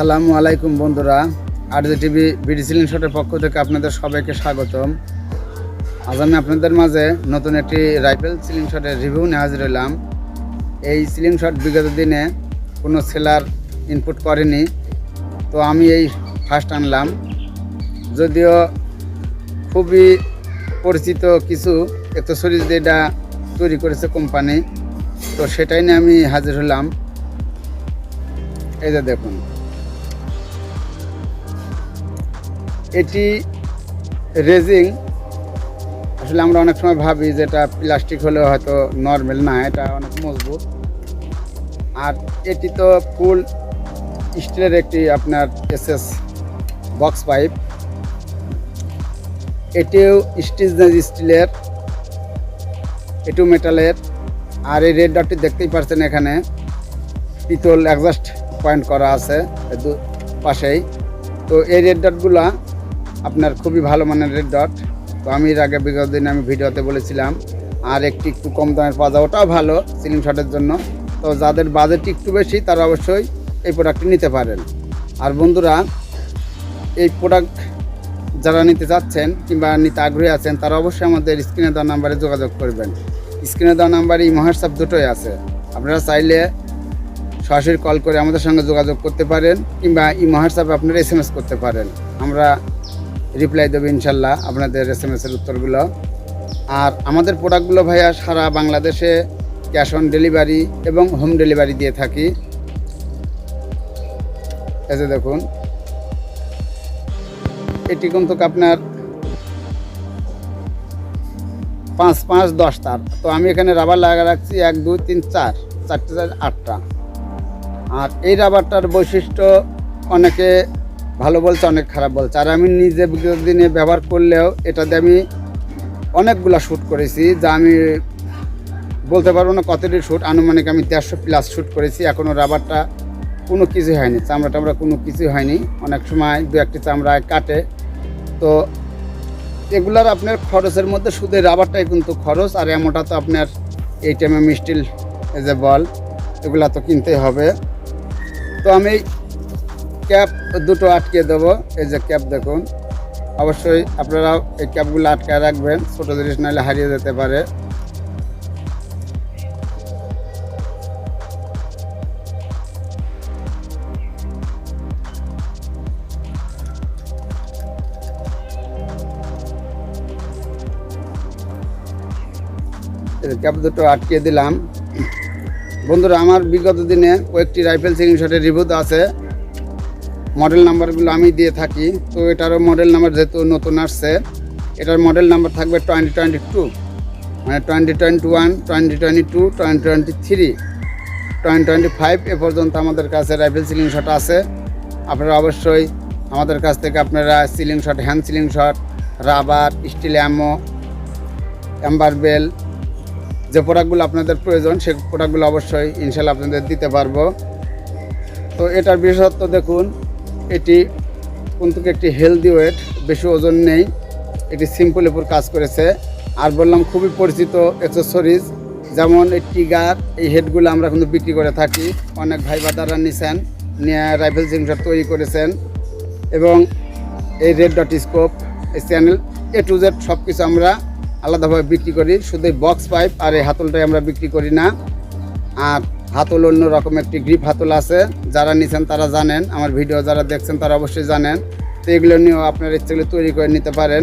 আসসালামু আলাইকুম বন্ধুরা। R G TV BD ceiling শটের পক্ষ থেকে আপনাদের সবাইকে স্বাগতম। আজ আমি আপনাদের মাঝে নতুন একটি রাইফেল সিলিং শটের রিভিউ নিয়ে হাজির হলাম এই সিলিং শট বিগত দিনে কোনো সেলার ইনপুট করেনি। তো আমি এই ফার্স্ট আনলাম। যদিও খুবই পরিচিত কিছু অ্যাক্সেসরিজ দিয়ে এটা তৈরি করেছে কোম্পানি। তো সেটাই নিয়ে আমি হাজির হলাম। এই যে দেখুন। এটি রেজিং। আসলে আমরা অনেক সময় ভাবি যে এটা প্লাস্টিক হলেও হয়তো নর্মাল না, এটা অনেক মজবুত। আর এটি তো ফুল স্টিলের একটি আপনার এসএস বক্স পাইপ। এটিও স্টিচ স্টিলের এটিও মেটালের। আর এই রেড ডটটি দেখতেই পাচ্ছেন এখানে, পিতল অ্যাডজাস্ট পয়েন্ট করা আছে পাশেই। তো এই রেড ডটগুলো আপনার খুবই ভালো মানের রেড ডট তো আমি এর আগে বিগত দিনে আমি ভিডিওতে বলেছিলাম, আর একটি একটু কম দামের পাওয়া যায়, ওটাও ভালো সিলিং শটের জন্য। তো যাদের বাজেট একটু বেশি, তারা অবশ্যই এই প্রোডাক্টটি নিতে পারেন। আর বন্ধুরা, এই প্রোডাক্ট যারা নিতে চাচ্ছেন কিংবা নিতে আগ্রহী আছেন, তারা অবশ্যই আমাদের স্ক্রিনে দেওয়া নাম্বারে যোগাযোগ করবেন। স্ক্রিনে দেওয়া নাম্বারে এই হোয়াটসঅ্যাপ দুটোই আছে। আপনারা চাইলে সরাসরি কল করে আমাদের সঙ্গে যোগাযোগ করতে পারেন, কিংবা এই হোয়াটসঅ্যাপে আপনারা এস করতে পারেন। আমরা রিপ্লাই দেবো ইনশাল্লাহ আপনাদের এস এম এসের উত্তরগুলো। আর আমাদের প্রোডাক্টগুলো ভাইয়া সারা বাংলাদেশে ক্যাশ অন ডেলিভারি এবং হোম ডেলিভারি দিয়ে থাকি। যে দেখুন। এটি কিন্তু আপনার পাঁচ পাঁচ দশ তার তো আমি এখানে রাবার লাগা রাখছি এক, দুই, তিন, চার, চারটে চার আটটা। আর এই রাবারটার বৈশিষ্ট্য অনেকে ভালো বলছে, অনেক খারাপ বলছে। আর আমি নিজে দিনে ব্যবহার করলেও এটাতে আমি অনেকগুলা শ্যুট করেছি যা আমি বলতে পারব না কতটি শ্যুট আনুমানিক আমি দেড়শো প্লাস শ্যুট করেছি। এখনও রাবারটা কোনো কিছু হয়নি চামড়া টামড়া কোনো কিছু হয়নি। অনেক সময় দু একটি চামড়ায় কাটে। তো এগুলার আপনার খরচের মধ্যে শুধু রাবারটাই কিন্তু খরচ, আর এমনটা তো আপনার এই টাইমে মিস্টিল যে বল, এগুলা তো কিনতে হবে। তো আমি ক্যাপ দুটো আটকে দেবো। এই যে ক্যাপ দেখুন। অবশ্যই আপনারা এই ক্যাপগুলো আটকায় রাখবেন। ছোটো জিনিস নাহলে হারিয়ে যেতে পারে। ক্যাপ দুটো আটকে দিলাম। বন্ধুরা, আমার বিগত দিনে কয়েকটি রাইফেল সিলিং শটের রিভিউ আছে। মডেল নাম্বারগুলো আমি দিয়ে থাকি। তো এটারও মডেল নাম্বার যেহেতু নতুন আসছে, এটার মডেল নাম্বার থাকবে টোয়েন্টি টোয়েন্টি টু মানে twenty twenty one twenty twenty two twenty twenty three twenty twenty five এ পর্যন্ত আমাদের কাছে রাইফেল সিলিং শট আছে। আপনারা অবশ্যই আমাদের কাছ থেকে আপনারা slingshot hand slingshot rubber steel ammo Amber bell যে প্রোডাক্টগুলো আপনাদের প্রয়োজন, সে প্রোডাক্টগুলো অবশ্যই ইনশাল্লাহ আপনাদের দিতে পারব। তো এটার বিশেষত্ব দেখুন এটি কিন্তু একটি হেলদি ওয়েট বেশি ওজন নেই, এটি সিম্পল উপর কাজ করেছে। আর বললাম, খুবই পরিচিত অ্যাক্সেসরিজ যেমন এই টিগার এই হেডগুলো আমরা কিন্তু বিক্রি করে থাকি। অনেক ভাই বাদাররা নিছেন, নিয়ে রাইফেল জিংসার তৈরি করেছেন। এবং এই রেড ডট স্কোপ এই চ্যানেল এ টু জেড সব কিছু আমরা আলাদাভাবে বিক্রি করি। শুধু বক্স পাইপ আর এই হাতলটাই আমরা বিক্রি করি না। আর হাতল অন্য রকম একটি গ্রিপ হাতল আছে। যারা নিছেন তারা জানেন, আমার ভিডিও যারা দেখছেন তারা অবশ্যই জানেন। তো এগুলো নিয়েও আপনার ইচ্ছেগুলো তৈরি করে নিতে পারেন।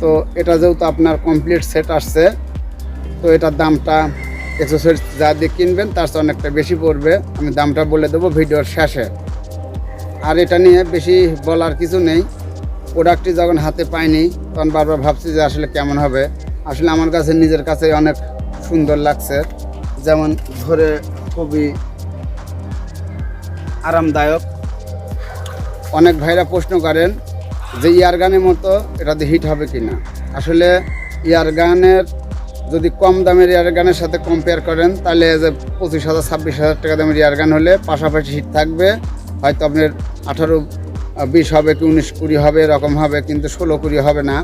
তো এটা যেহেতু আপনার কমপ্লিট সেট আসছে, তো এটার দামটা এক্সেসরিজ যা দিয়ে কিনবেন তার চেয়ে অনেকটা বেশি পড়বে। আমি দামটা বলে দেবো ভিডিওর শেষে। আর এটা নিয়ে বেশি বলার কিছু নেই। প্রোডাক্টটি যখন হাতে পাইনি, তখন বারবার ভাবছি যে আসলে কেমন হবে। আসলে আমার কাছে, নিজের কাছে অনেক সুন্দর লাগছে। যেমন ধরে খুবই আরামদায়ক। অনেক ভাইরা প্রশ্ন করেন যে ইয়ারগানের মতো এটাতে হিট হবে কি না আসলে ইয়ারগানের যদি কম দামের ইয়ারগানের সাথে কম্পেয়ার করেন, তাহলে যে পঁচিশ হাজার, ছাব্বিশ হাজার টাকা দামের ইয়ারগান হলে পাশাপাশি হিট থাকবে। হয়তো আপনার আঠারো বিশ হবে কি উনিশ, কুড়ি হবে, এরকম হবে, কিন্তু ষোলো, কুড়ি হবে না।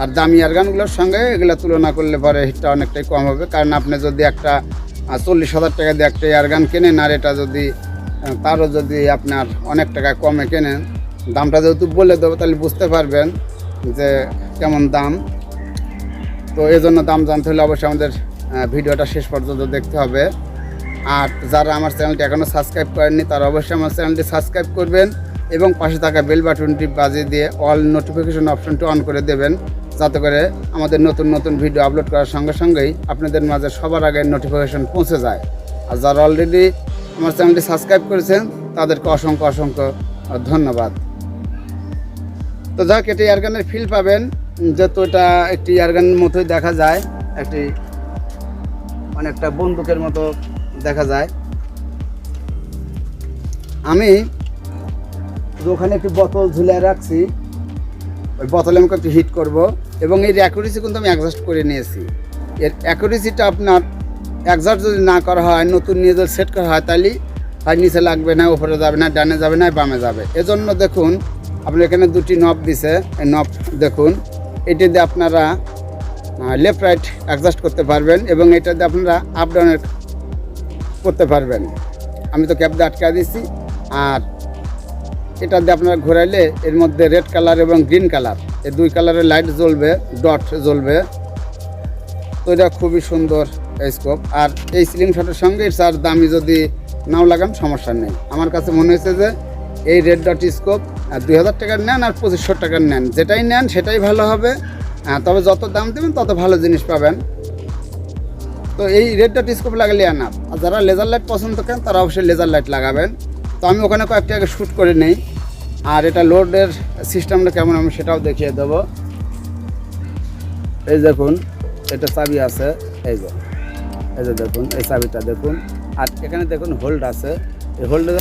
আর দামি ইয়ারগানগুলোর সঙ্গে এগুলো তুলনা করলে পরে হিটটা অনেকটাই কম হবে। কারণ আপনি যদি একটা চল্লিশ হাজার টাকা দিয়ে একটা ইয়ারগান কেনেন, আর এটা যদি তারও যদি আপনার অনেক টাকা কমে কেনেন, দামটা যেহেতু বলে দেবো, তাহলে বুঝতে পারবেন যে কেমন দাম। তো এই জন্য দাম জানতে হলে অবশ্যই আমাদের ভিডিওটা শেষ পর্যন্ত দেখতে হবে। আর যারা আমার চ্যানেলটি এখনও সাবস্ক্রাইব করেননি, তারা অবশ্যই আমার চ্যানেলটি সাবস্ক্রাইব করবেন এবং পাশে থাকা বেল বাটনটি বাজিয়ে দিয়ে অল নোটিফিকেশন অপশনটি অন করে দেবেন। যাতে করে আমাদের নতুন নতুন ভিডিও আপলোড করার সঙ্গে সঙ্গেই আপনাদের মাঝে সবার আগে নোটিফিকেশন পৌঁছে যায়। আর যারা অলরেডি আমার চ্যানেলটি সাবস্ক্রাইব করেছেন, তাদেরকে অসংখ্য অসংখ্য ধন্যবাদ। তো যাক, এটি এয়ারগানের ফিল পাবেন, যেহেতু এটা একটি এয়ারগানের মতোই দেখা যায়, একটি অনেকটা বন্দুকের মতো দেখা যায়। আমি ওখানে একটি বোতল ঝুলে রাখছি ওই বোতলে আমি একটু হিট করব এবং এর অ্যাকুরেসি কিন্তু আমি অ্যাডজাস্ট করে নিয়েছি। এর অ্যাকুরেসিটা আপনার অ্যাডজাস্ট যদি না করা হয়, নতুন নিয়ে যদি সেট করা হয় তাহলে হয় নিচে লাগবে না, উপরে যাবে না, ডানে যাবে না, বামে যাবে। এজন্য দেখুন আপনার এখানে দুটি নব দিছে। এই নব দেখুন, এটি দিয়ে আপনারা লেফট রাইট অ্যাডজাস্ট করতে পারবেন এবং এটা দিয়ে আপনারা আপ ডাউনের করতে পারবেন। আমি তো ক্যাব দিয়ে আটকা দিচ্ছি আর এটা দিয়ে আপনারা ঘোরাইলে এর মধ্যে রেড কালার এবং গ্রিন কালার এই দুই কালারের লাইট জ্বলবে ডট জ্বলবে। তো এটা খুবই সুন্দর স্কোপ আর এই সিলিং শটের সঙ্গে স্যার দামি যদি নাও লাগান, সমস্যা নেই। আমার কাছে মনে হয়েছে যে এই রেড ডট স্কোপ দুই হাজার টাকার নেন আর পঁচিশশো টাকার নেন। যেটাই নেন, সেটাই ভালো হবে। তবে যত দাম দেবেন, তত ভালো জিনিস পাবেন। তো এই রেড ডট স্কোপ লাগালে আনাপ আর যারা লেজার লাইট পছন্দ করেন, তারা অবশ্যই লেজার লাইট লাগাবেন। তো আমি ওখানে কয়েকটি আগে শ্যুট করে নেই। আর এটা লোডের সিস্টেমটা কেমন আমি সেটাও দেখিয়ে দেবো। এই দেখুন, এটা চাবি আছে, এই যে এই যে দেখুন, এই চাবিটা দেখুন। আর এখানে দেখুন হোল্ড আছে। এই হোল্ডে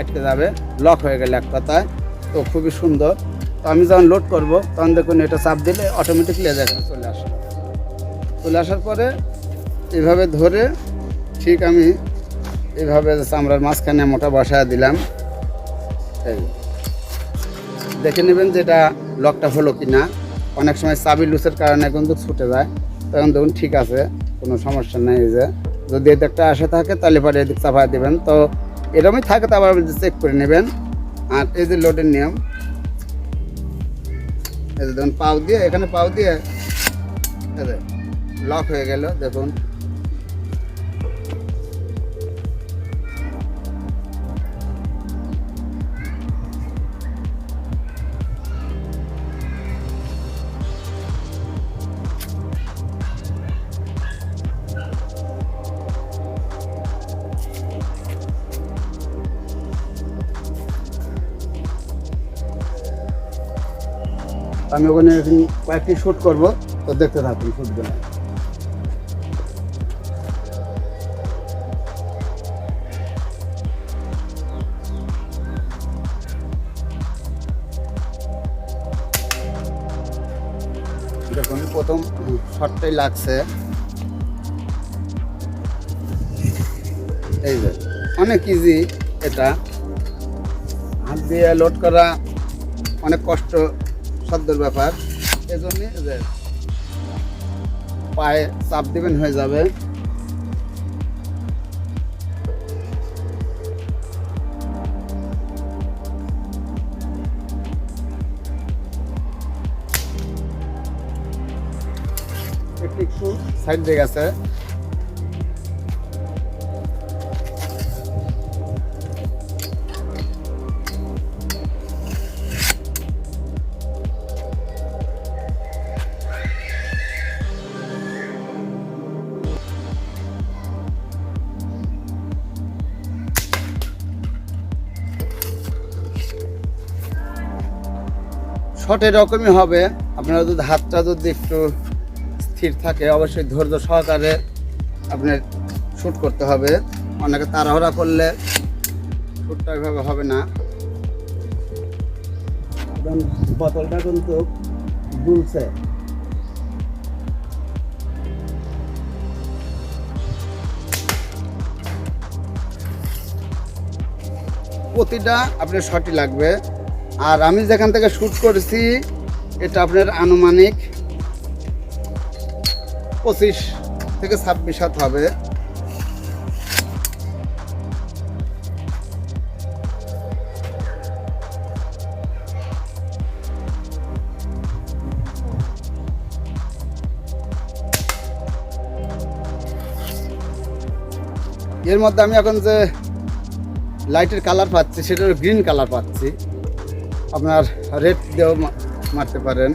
আটকে যাবে লক হয়ে গেলে এক কথায়। তো খুবই সুন্দর। তো আমি যখন লোড করব, তখন দেখুন এটা চাপ দিলে অটোমেটিকলি এখানে চলে আসে। চলে আসার পরে এভাবে ধরে ঠিক আমি এভাবে চামড়ার মাঝখানে মোটা বসায় দিলাম। দেখে নেবেন যে এটা লকটা হলো কি না অনেক সময় চাবি লুসের কারণে কিন্তু ছুটে যায়। তখন দেখুন ঠিক আছে, কোনো সমস্যা নেই যে। যদি এদিকটা আসে থাকে, তাহলে পরে এদিক চাপা দেবেন। তো এরকমই থাকে তো আবার চেক করে নেবেন। আর এই যে লোডের নিয়ম। এই যে দেখুন, পাও দিয়ে, এখানে পাও দিয়ে লক হয়ে গেল, দেখুন। আমি ওখানে কয়েকটি শ্যুট করব, তো দেখতে থাকুন শ্যুটগুলো দেখুন প্রথম শটটাই লাগছে। এই যে, অনেক ইজি এটা। হাত দিয়ে লোড করা অনেক কষ্ট সাধ্যের ব্যাপার। এই যে পায়ে চাপ দিবেন হয়ে যাবে। একটু সাইড দিয়ে গেছে শট এরকমই হবে। আপনার যদি হাতটা যদি একটু স্থির থাকে, অবশ্যই ধৈর্য সহকারে আপনার শ্যুট করতে হবে। অনেকে তাড়াহুড়া করলে শ্যুটটা ওইভাবে হবে না। বোতলটা কিন্তু দুলছে। প্রতিটা আপনার শটই লাগবে। আর আমি যেখান থেকে শ্যুট করেছি, এটা আপনার আনুমানিক পঁচিশ থেকে ছাব্বিশ হাত হবে। এর মধ্যে আমি এখন যে লাইটের কালার পাচ্ছি, সেটার গ্রিন কালার পাচ্ছি। আপনার রেট দিয়েও মারতে পারেন।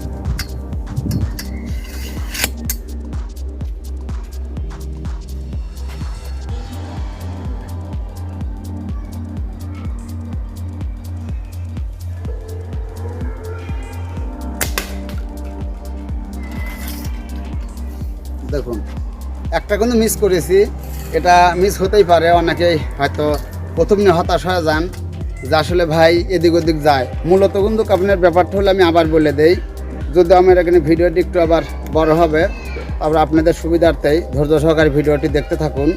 দেখুন, একটা কিন্তু মিস করেছি। এটা মিস হতেই পারে, অনেকেই হয়তো প্রথম নিয়ে হতাশ হয়ে যান। যে আসলে ভাই এদিক ওদিক যায়। মূলত কিন্তু আপনার ব্যাপারটা হলে আমি আবার বলে দেই, যদি আমার এখানে ভিডিওটি একটু আবার বড় হবে, আবার আপনাদের সুবিধার্থেই ধৈর্য সহকারে ভিডিওটি দেখতে থাকুন,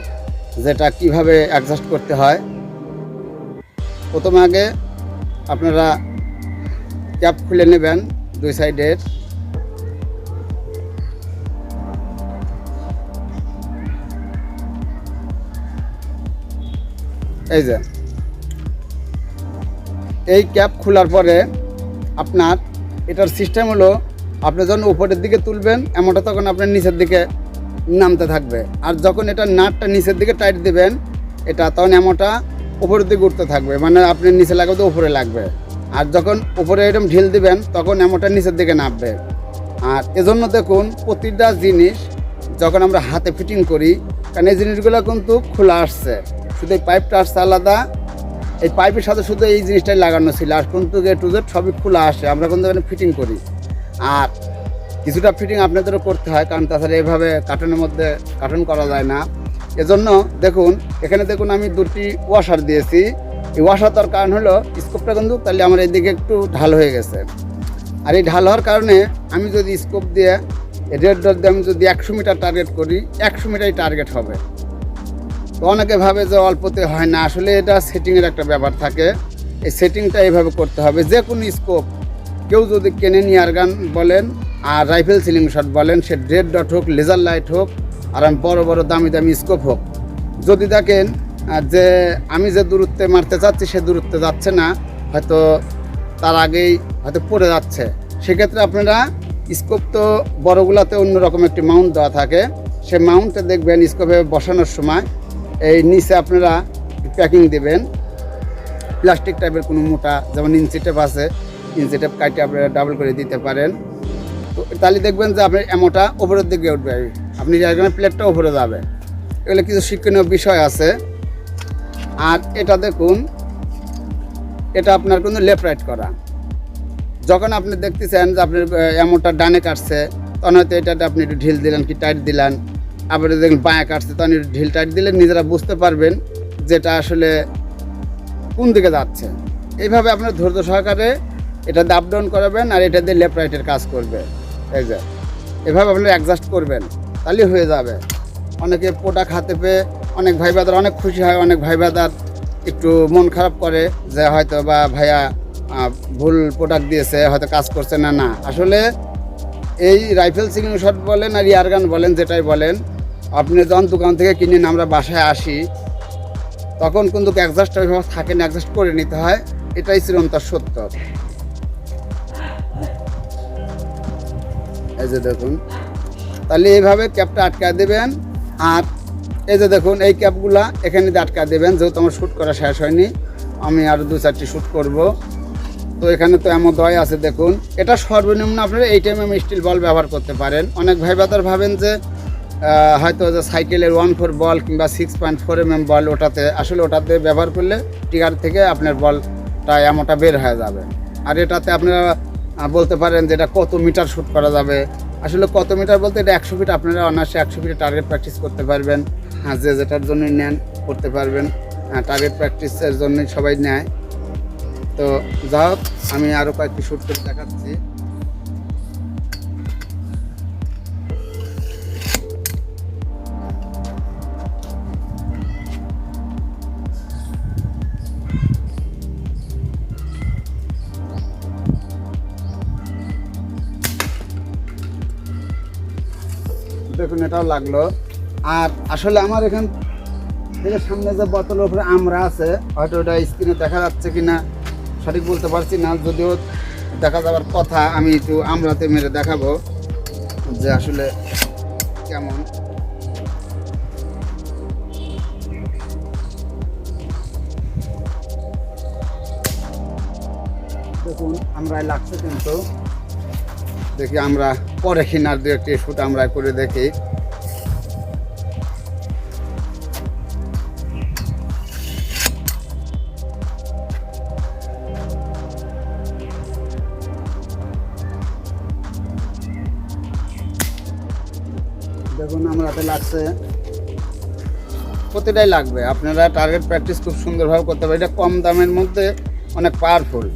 যেটা কীভাবে অ্যাডজাস্ট করতে হয়। প্রথমে আগে আপনারা ক্যাপ খুলে নেবেন দুই সাইডের এই যে এই ক্যাপ খোলার পরে আপনার এটার সিস্টেম হলো, আপনি যখন উপরের দিকে তুলবেন, এমনটা তখন আপনার নিচের দিকে নামতে থাকবে। আর যখন এটা নাটটা নিচের দিকে টাইট দিবেন, এটা তখন এমনটা উপরের দিকে উঠতে থাকবে মানে আপনি নিচে লাগাতে উপরে লাগবে। আর যখন উপরে এরকম ঢিল দিবেন, তখন এমনটা নিচের দিকে নামবে। আর এজন্য দেখুন, প্রতিটা জিনিস যখন আমরা হাতে ফিটিং করি, কারণ এই জিনিসগুলো কিন্তু খোলা আসছে। শুধু এই পাইপটা আসছে আলাদা এই পাইপের সাথে শুধু এই জিনিসটাই লাগানো ছিল, আর কিন্তু এ টু সবই খোলা আসে, আমরা কিন্তু এখানে ফিটিং করি। আর কিছুটা ফিটিং আপনাদেরও করতে হয়, কারণ তাছাড়া এভাবে কার্টনের মধ্যে কার্টন করা যায় না। এজন্য দেখুন, এখানে দেখুন আমি দুটি ওয়াশার দিয়েছি। এই ওয়াশার দেওয়ার কারণ হলো স্কোপটা কিন্তু তাহলে আমার এইদিকে একটু ঢাল হয়ে গেছে। আর এই ঢাল হওয়ার কারণে আমি যদি স্কোপ দিয়ে রেড ডট দিয়ে আমি যদি একশো মিটার টার্গেট করি, একশো মিটারই টার্গেট হবে। অনেকে ভাবে যে অল্পতে হয় না। আসলে এটা সেটিংয়ের একটা ব্যাপার থাকে। এই সেটিংটা এইভাবে করতে হবে। যে কোনো স্কোপ কেউ যদি কেনে নিয়ার গান বলেন, আর রাইফেল সিলিং শট বলেন, সে রেড ডট হোক লেজার লাইট হোক, আর আমি বড় বড়, দামি দামি স্কোপ হোক। যদি দেখেন যে আমি যে দূরত্বে মারতে চাচ্ছি, সে দূরত্বে যাচ্ছে না। হয়তো তার আগেই হয়তো পড়ে যাচ্ছে। সেক্ষেত্রে আপনারা স্কোপ তো বড়গুলাতে অন্যরকম একটি মাউন্ট দেওয়া থাকে। সে মাউন্টে দেখবেন স্কোপে বসানোর সময় এই নিচে আপনারা প্যাকিং দেবেন। প্লাস্টিক টাইপের কোনো মোটা, যেমন ইঞ্চি টেপ আছে, ইঞ্চি টেপ কাটে আপনারা ডাবল করে দিতে পারেন। তো তাহলে দেখবেন যে আপনার এমোটা ওপরের দিকে উঠবে। আপনি এখানে প্লেটটা ওপরে যাবে এগুলো কিছু শিক্ষণীয় বিষয় আছে। আর এটা দেখুন, এটা আপনার কিন্তু লেফট রাইট করা। যখন আপনি দেখতেছেন যে আপনার এমনটা ডানে কাটছে, তখন হয়তো এটাতে আপনি একটু ঢিল দিলেন কি টাইট দিলেন। আবার দেখুন বাঁয়া কাটছে তখন ঢিল টাইট দিলে নিজেরা বুঝতে পারবেন যেটা আসলে কোন দিকে যাচ্ছে। এইভাবে আপনার ধৈর্য সহকারে এটা আপ ডাউন করাবেন আর এটা দিয়ে লেফট রাইটের কাজ করবে। এই যে, এভাবে আপনারা অ্যাডজাস্ট করবেন, তাহলে হয়ে যাবে। অনেকে প্রোডাক্ট হাতে পেয়ে অনেক ভাই বাদার অনেক খুশি হয়, অনেক ভাই বাদার একটু মন খারাপ করে যে হয়তো বা ভাইয়া ভুল প্রোডাক্ট দিয়েছে, হয়তো কাজ করছে না না। আসলে এই রাইফেল সিগিং শট বলেন আর ইয়ারগান বলেন, যেটাই বলেন আপনি যখন দোকান থেকে কিনেন আমরা বাসায় আসি, তখন কিন্তু অ্যাডজাস্ট ওইভাবে থাকে না অ্যাডজাস্ট করে নিতে হয়। এটাই চিরন্তর সত্য। এই যে দেখুন, তাহলে এইভাবে ক্যাপটা আটকা দেবেন। আর এই যে দেখুন, এই ক্যাপগুলা এখানে আটকা দেবেন, যেহেতু আমার শ্যুট করা শেষ হয়নি, আমি আরও দু চারটি শ্যুট করব। তো এখানে তো এমন দয় আছে, দেখুন। এটা সর্বনিম্ন আপনারা এই টাইমে স্টিল বল ব্যবহার করতে পারেন। অনেক ভাই ভাবেন যে হয়তো যে সাইকেলের ওয়ান ফোর বল কিংবা six point four M M ball ওটাতে, আসলে ওটাতে ব্যবহার করলে টিকার থেকে আপনার বলটা এমনটা বের হয়ে যাবে। আর এটাতে আপনারা বলতে পারেন যে এটা কত মিটার শ্যুট করা যাবে। আসলে কত মিটার বলতে এটা একশো ফিট আপনারা অনায়াসে একশো ফিটে টার্গেট প্র্যাকটিস করতে পারবেন। হ্যাঁ যে যেটার জন্যই নেন করতে পারবেন। টার্গেট প্র্যাকটিসের জন্যই সবাই নেয়। তো যা হোক, আমি আরও কয়েকটি শ্যুট করে দেখাচ্ছি। দেখুন, এটাও লাগল। আর আসলে আমার এখান থেকে সামনে যে বোতলের উপরে আমরা আছে, হয়তো ওটা স্ক্রিনে দেখা যাচ্ছে কি না সঠিক বলতে পারছি না। যদিও দেখা যাওয়ার কথা, আমি একটু আমরাতে মেরে দেখাবো যে আসলে কেমন। দেখুন, আমরাই লাগছে কিন্তু। দেখি আমরা, পরে কিনার দু একটি শ্যুট আমরা করে দেখি। দেখুন আমরাতে লাগছে। প্রতিটাই লাগবে। আপনারা টার্গেট প্র্যাকটিস খুব সুন্দরভাবে করতে পারেন এটা কম দামের মধ্যে অনেক পাওয়ারফুল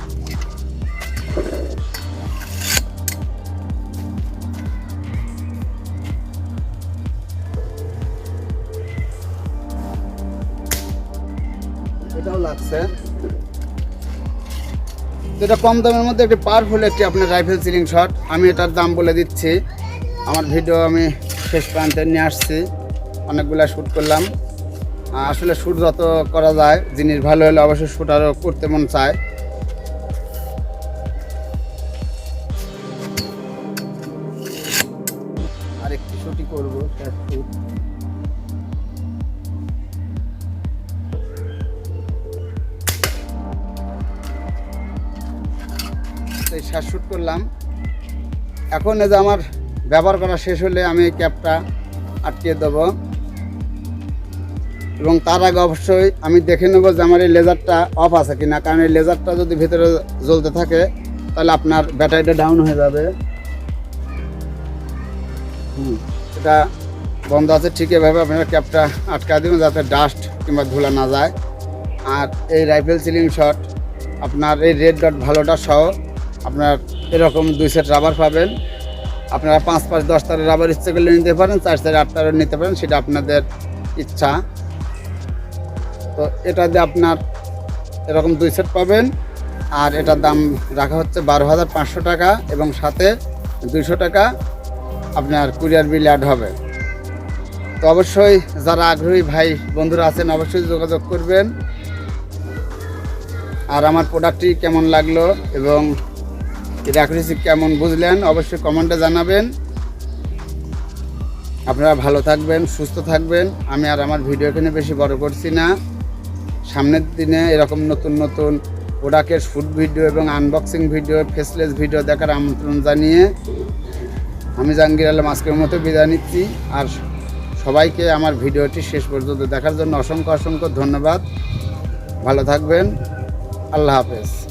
এটাও লাগছে। এটা কম দামের মধ্যে একটি পাওয়ারফুল একটি আপনার রাইফেল সিলিং শট আমি এটার দাম বলে দিচ্ছি। আমার ভিডিও আমি শেষ প্রান্তে নিয়ে আসছি। অনেকগুলা শ্যুট করলাম। আসলে শ্যুট যত করা যায়, জিনিস ভালো হলে অবশ্যই শ্যুট আরও করতে মন চায়। তো এই শেষ শ্যুট করলাম। এখন যে আমার ব্যবহার করা শেষ হলে আমি এই ক্যাপটা আটকে দেবো। এবং তার আগে অবশ্যই আমি দেখে নেব যে আমার এই লেজারটা অফ আছে কিনা। কারণ এই লেজারটা যদি ভিতরে জ্বলতে থাকে, তাহলে আপনার ব্যাটারিটা ডাউন হয়ে যাবে। হুম, এটা বন্ধ আছে, ঠিক এভাবে আপনারা ক্যাবটা আটকা দিবেন যাতে ডাস্ট কিংবা ধুলা না যায়। আর এই রাইফেল সিলিং শট আপনার এই রেড ডট ভালোটা সহ আপনার এরকম দুই সেট রাবার পাবেন। আপনারা পাঁচ পাঁচ দশ তারের রাবার ইচ্ছে করলে নিতে পারেন, চার চার আট তারের নিতে পারেন, সেটা আপনাদের ইচ্ছা। তো এটা দিয়ে আপনার এরকম দুই সেট পাবেন, আর এটার দাম রাখা হচ্ছে বারো হাজার পাঁচশো টাকা এবং সাথে দুইশো টাকা আপনার কুরিয়ার বিল অ্যাড হবে। তো অবশ্যই যারা আগ্রহী ভাই বন্ধুরা আছেন, অবশ্যই যোগাযোগ করবেন। আর আমার প্রোডাক্টটি কেমন লাগল এবং অ্যাকুরেসি কেমন বুঝলেন? অবশ্যই কমেন্টে জানাবেন। আপনারা ভালো থাকবেন, সুস্থ থাকবেন। আমি আর আমার ভিডিও এখানে বেশি বড় করছি না। সামনের দিনে এরকম নতুন নতুন প্রোডাক্টের ফুড ভিডিও এবং আনবক্সিং ভিডিও ফেসলেস ভিডিও দেখার আমন্ত্রণ জানিয়ে আমি জাহাঙ্গীর আলম আজকের মতো বিদায় নিচ্ছি। আর সবাইকে আমার ভিডিওটি শেষ পর্যন্ত দেখার জন্য অসংখ্য অসংখ্য ধন্যবাদ। ভালো থাকবেন। আল্লাহ হাফেজ।